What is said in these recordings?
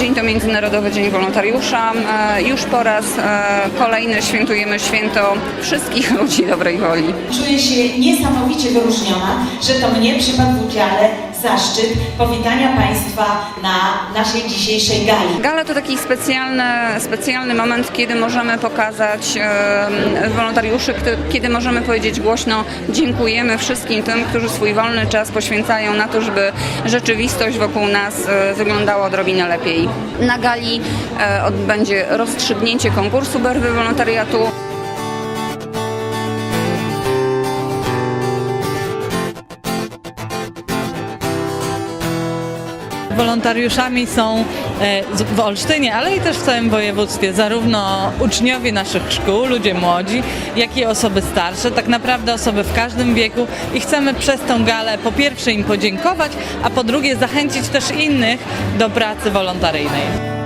dzień to Międzynarodowy Dzień Wolontariusza. E, Już po raz e, kolejny świętujemy święto wszystkich ludzi dobrej woli. Czuję się niesamowicie wyróżniona, że to mnie przypadł w udziale zaszczyt powitania Państwa na naszej dzisiejszej gali. Gala to taki specjalny, specjalny moment, kiedy możemy pokazać e, wolontariuszy, kiedy możemy powiedzieć głośno dziękujemy wszystkim tym, którzy swój wolny czas poświęcają na to, żeby rzeczywistość wokół nas e, wyglądała odrobinę lepiej. Na gali e, odbędzie rozstrzygnięcie konkursu Berwy Wolontariatu. Wolontariuszami są e, w Olsztynie, ale i też w całym województwie, zarówno uczniowie naszych szkół, ludzie młodzi, jak i osoby starsze, tak naprawdę osoby w każdym wieku i chcemy przez tą galę po pierwsze im podziękować, a po drugie zachęcić też innych do pracy wolontaryjnej.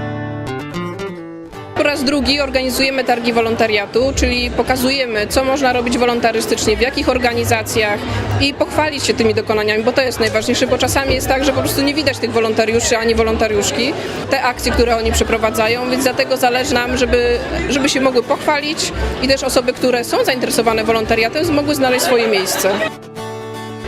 Po raz drugi organizujemy targi wolontariatu, czyli pokazujemy, co można robić wolontarystycznie, w jakich organizacjach i pochwalić się tymi dokonaniami, bo to jest najważniejsze, bo czasami jest tak, że po prostu nie widać tych wolontariuszy ani wolontariuszki, te akcje, które oni przeprowadzają, więc dlatego zależy nam, żeby, żeby się mogły pochwalić i też osoby, które są zainteresowane wolontariatem, mogły znaleźć swoje miejsce.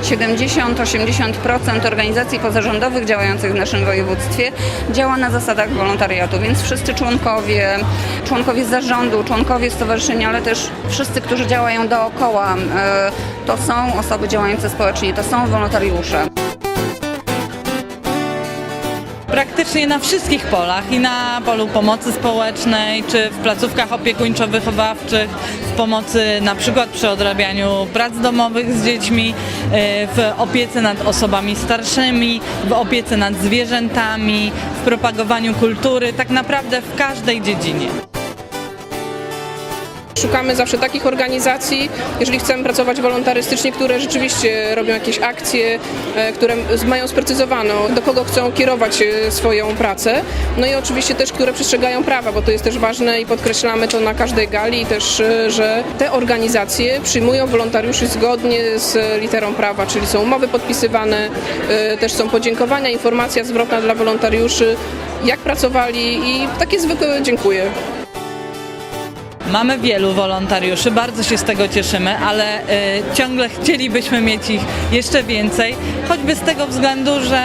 70-80% organizacji pozarządowych działających w naszym województwie działa na zasadach wolontariatu, więc wszyscy członkowie, członkowie zarządu, członkowie stowarzyszenia, ale też wszyscy, którzy działają dookoła, e, to są osoby działające społecznie, to są wolontariusze. Praktycznie na wszystkich polach i na polu pomocy społecznej, czy w placówkach opiekuńczo-wychowawczych, w pomocy na przykład przy odrabianiu prac domowych z dziećmi, e, w opiece nad osobami starszymi, w opiece nad zwierzętami, w propagowaniu kultury, tak naprawdę w każdej dziedzinie. Szukamy zawsze takich organizacji, jeżeli chcemy pracować wolontarystycznie, które rzeczywiście robią jakieś akcje, e, które mają sprecyzowaną, do kogo chcą kierować e, swoją pracę. No i oczywiście też, które przestrzegają prawa, bo to jest też ważne i podkreślamy to na każdej gali też, e, że te organizacje przyjmują wolontariuszy zgodnie z literą prawa, czyli są umowy podpisywane, też są podziękowania, informacja zwrotna dla wolontariuszy, jak pracowali i takie zwykłe dziękuję. Mamy wielu wolontariuszy, bardzo się z tego cieszymy, ale y, ciągle chcielibyśmy mieć ich jeszcze więcej, choćby z tego względu, że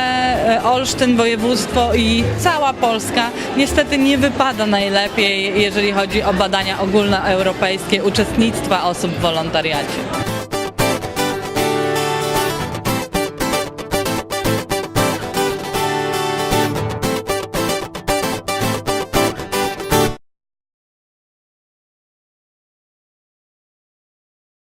y, Olsztyn, województwo i cała Polska niestety nie wypada najlepiej, jeżeli chodzi o badania ogólnoeuropejskie uczestnictwa osób w wolontariacie.